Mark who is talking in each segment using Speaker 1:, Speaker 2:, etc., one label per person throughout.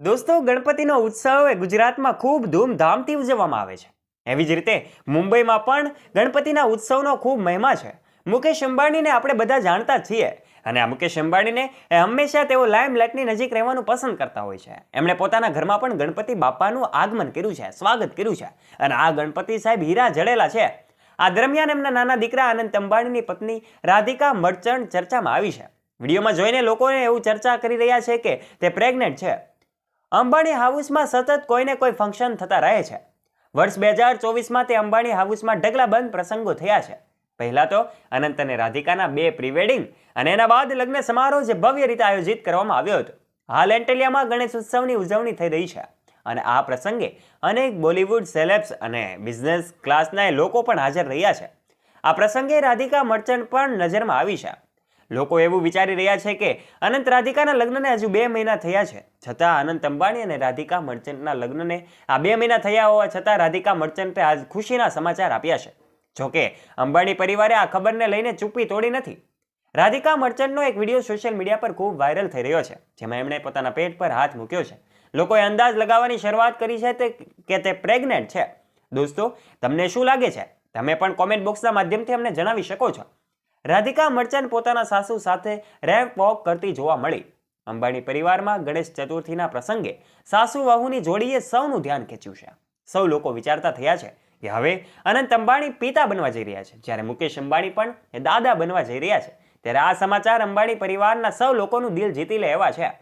Speaker 1: દોસ્તો, ગણપતિનો ઉત્સવ એ ગુજરાતમાં ખૂબ ધૂમધામથી ઉજવવામાં આવે છે. એવી જ રીતે મુંબઈમાં પણ ગણપતિના ઉત્સવનો ખૂબ મહિમા છે. મુકેશ અંબાણીને આપણે બધા જાણતા છીએ અને આ મુકેશ અંબાણીને હંમેશા તેઓ લાઇમલાઇટની નજીક રહેવાનું પસંદ કરતા હોય છે. એમણે પોતાના ઘરમાં પણ ગણપતિ બાપાનું આગમન કર્યું છે, સ્વાગત કર્યું છે અને આ ગણપતિ સાહેબ હીરા જડેલા છે. આ દરમિયાન એમના નાના દીકરા આનંદ અંબાણીની પત્ની રાધિકા મર્ચન્ટ ચર્ચામાં આવી છે. વિડીયોમાં જોઈને લોકોને એવું ચર્ચા કરી રહ્યા છે કે તે પ્રેગ્નેન્ટ છે. અંબાણી હાઉસમાં સતત કોઈને કોઈ ફંક્શન થતા રહે છે. વર્ષ બે હજાર ચોવીસમાં તે અંબાણી હાઉસમાં ઢગલાબંધ પ્રસંગો થયા છે. પહેલા તો અનંત અને રાધિકાના બે પ્રીવેડિંગ અને એના બાદ લગ્ન સમારોહ જે ભવ્ય રીતે આયોજિત કરવામાં આવ્યો હતો. હાલ એન્ટેલિયામાં ગણેશ ઉત્સવની ઉજવણી થઈ રહી છે અને આ પ્રસંગે અનેક બોલિવૂડ સેલેબ્સ અને બિઝનેસ ક્લાસના લોકો પણ હાજર રહ્યા છે. આ પ્રસંગે રાધિકા મર્ચન્ટ પણ નજરમાં આવી છે. લોકો એવું વિચારી રહ્યા છે કે અનંત રાધિકાના લગ્નને હજુ બે મહિના થયા છે. છતાં અનંત અંબાણી અને રાધિકા મર્ચન્ટના લગ્નને આ બે મહિના થયા હોવા છતાં રાધિકા મર્ચન્ટે આજ ખુશીના સમાચાર આપ્યા છે. જોકે અંબાણી પરિવારે આ ખબરને લઈને ચૂપી તોડી નથી. રાધિકા મર્ચન્ટનો એક વીડિયો સોશિયલ મીડિયા પર ખૂબ વાયરલ થઈ રહ્યો છે, જેમાં એમણે પોતાના પેટ પર હાથ મૂક્યો છે. લોકોએ અંદાજ લગાવવાની શરૂઆત કરી છે કે તે પ્રેગ્નેન્ટ છે. દોસ્તો, તમને શું લાગે છે? તમે પણ કોમેન્ટ બોક્સના માધ્યમથી અમને જણાવી શકો છો. રાધિકા મર્ચન્ટ પોતાના સાસુ સાથે રેમ્પ વોક કરતી જોવા મળી. અંબાણી પરિવારમાં ગણેશ ચતુર્થીના પ્રસંગે સાસુ વહુની જોડીએ સૌનું ધ્યાન ખેંચ્યું છે. સૌ લોકો વિચારતા થયા છે કે હવે અનંત અંબાણી પિતા બનવા જઈ રહ્યા છે. જ્યારે મુકેશ અંબાણી પણ એ દાદા બનવા જઈ રહ્યા છે. ત્યારે આ સમાચાર અંબાણી પરિવારના સૌ લોકોનું દિલ જીતી લે એવા છે.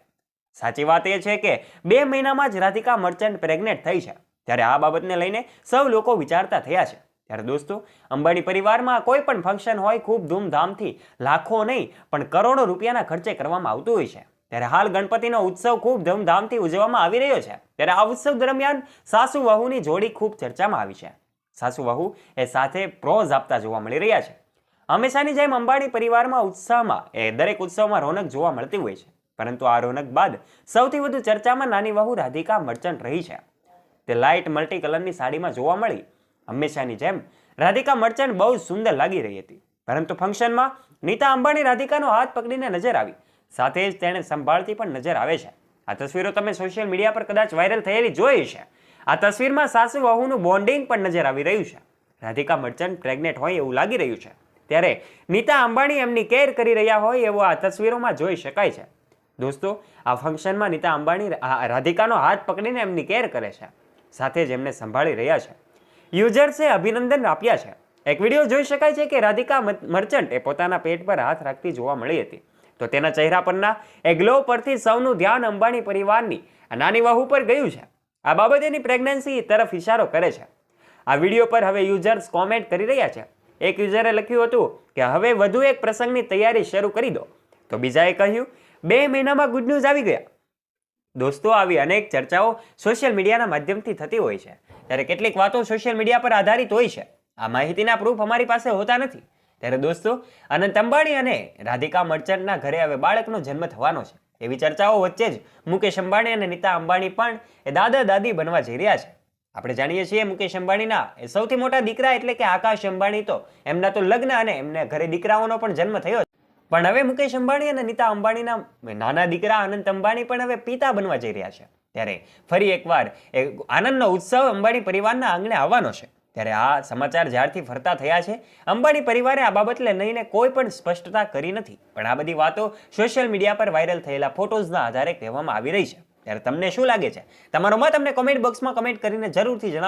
Speaker 1: સાચી વાત એ છે કે બે મહિનામાં જ રાધિકા મર્ચન્ટ પ્રેગ્નેન્ટ થઈ છે. ત્યારે આ બાબતને લઈને સૌ લોકો વિચારતા થયા છે. ત્યારે દોસ્તો, અંબાણી પરિવારમાં કોઈ પણ ફંક્શન હોય ખૂબ ધૂમધામથી, લાખો નહીં, પણ કરોડો રૂપિયાના ખર્ચે કરવામાં આવતું હોય છે. ત્યારે હાલ ગણપતિનો ઉત્સવ ખૂબ ધૂમધામથી ઉજવવામાં આવી રહ્યો છે. ત્યારે આ ઉત્સવ દરમિયાન સાસુ વહુની જોડી ખૂબ ચર્ચામાં આવી છે. સાસુ વહુ એ સાથે પ્રોઝ આપતા જોવા મળી રહ્યા છે. હંમેશાની જેમ અંબાણી પરિવારમાં ઉત્સાહમાં એ દરેક ઉત્સવમાં રોનક જોવા મળતી હોય છે. પરંતુ આ રોનક બાદ સૌથી વધુ ચર્ચામાં નાની વહુ રાધિકા મર્ચન્ટ રહી છે. તે લાઇટ મલ્ટી કલરની સાડીમાં જોવા મળી હંમેશાની જેમ રાધિકા મર્ચન્ટ બહુ સુંદર લાગી રહી હતી. પરંતુ ફંક્શનમાં નીતા અંબાણી રાધિકાનો હાથ પકડીને નજર આવી. સાથે જ તેણે સંભાળતી પણ નજર આવે છે. આ તસવીરો તમે સોશિયલ મીડિયા પર કદાચ વાયરલ થયેલી જોઈ છે આ તસવીરમાં સાસુ વહુનું બોન્ડિંગ પણ નજર આવી રહ્યું છે. રાધિકા મર્ચન્ટ પ્રેગ્નેન્ટ હોય એવું લાગી રહ્યું છે. ત્યારે નીતા અંબાણી એમની કેર કરી રહ્યા હોય એવો આ તસવીરોમાં જોઈ શકાય છે. દોસ્તો, આ ફંક્શનમાં નીતા અંબાણી રાધિકાનો હાથ પકડીને એમની કેર કરે છે. સાથે જ એમને સંભાળી રહ્યા છે. યુઝર્સે અભિનંદન આપ્યા છે. એક વીડિયો જોઈ શકાય છે કે રાધિકા મર્ચન્ટ પોતાના પેટ પર હાથ રાખતી જોવા મળી હતી. તો તેના ચહેરા પરના એ ગ્લો પરથી સૌનું ધ્યાન અંબાણી પરિવારની નાની વહુ પર ગયું છે. આ બાબત એની પ્રેગ્નન્સી તરફ ઇશારો કરે છે. આ વીડિયો પર હવે યુઝર્સ કોમેન્ટ કરી રહ્યા છે. એક યુઝરે લખ્યું હતું કે, હવે વધુ એક પ્રસંગની તૈયારી શરૂ કરી દો. તો બીજાએ કહ્યું, બે મહિનામાં ગુડ ન્યૂઝ આવી ગયા. દોસ્તો, આવી અનેક ચર્ચાઓ સોશિયલ મીડિયાના માધ્યમથી થતી હોય છે. ત્યારે કેટલીક વાતો સોશિયલ મીડિયા પર આધારિત હોય છે. આ માહિતીના પ્રૂફ અમારી પાસે હોતા નથી. ત્યારે દોસ્તો અનંત અંબાણી અને રાધિકા મર્ચન્ટના ઘરે હવે બાળકનો જન્મ થવાનો છે. એવી ચર્ચાઓ વચ્ચે જ મુકેશ અંબાણી અને નીતા અંબાણી પણ એ દાદા દાદી બનવા જઈ રહ્યા છે. આપણે જાણીએ છીએ મુકેશ અંબાણીના એ સૌથી મોટા દીકરા એટલે કે આકાશ અંબાણી તો એમના તો લગ્ન અને એમને ઘરે દીકરાઓનો પણ જન્મ થયો પણ હવે મુકેશ અંબાણી અને નીતા અંબાણીના નાના દીકરા અનંત અંબાણી પણ હવે પિતા બનવા જઈ રહ્યા છે. ત્યારે ફરી એકવાર એ આનંદનો ઉત્સવ અંબાણી પરિવારના આંગણે આવવાનો છે. ત્યારે આ સમાચાર જ્યારથી ફરતા થયા છે અંબાણી પરિવારે આ બાબતને લઈને કોઈ પણ સ્પષ્ટતા કરી નથી. પણ આ બધી વાતો સોશિયલ મીડિયા પર વાયરલ થયેલા ફોટોઝના આધારે કહેવામાં આવી રહી છે. ત્યારે તમને શું લાગે છે? તમારો મત અમને કોમેન્ટ બોક્સમાં કમેન્ટ કરીને જરૂરથી જણાવજો.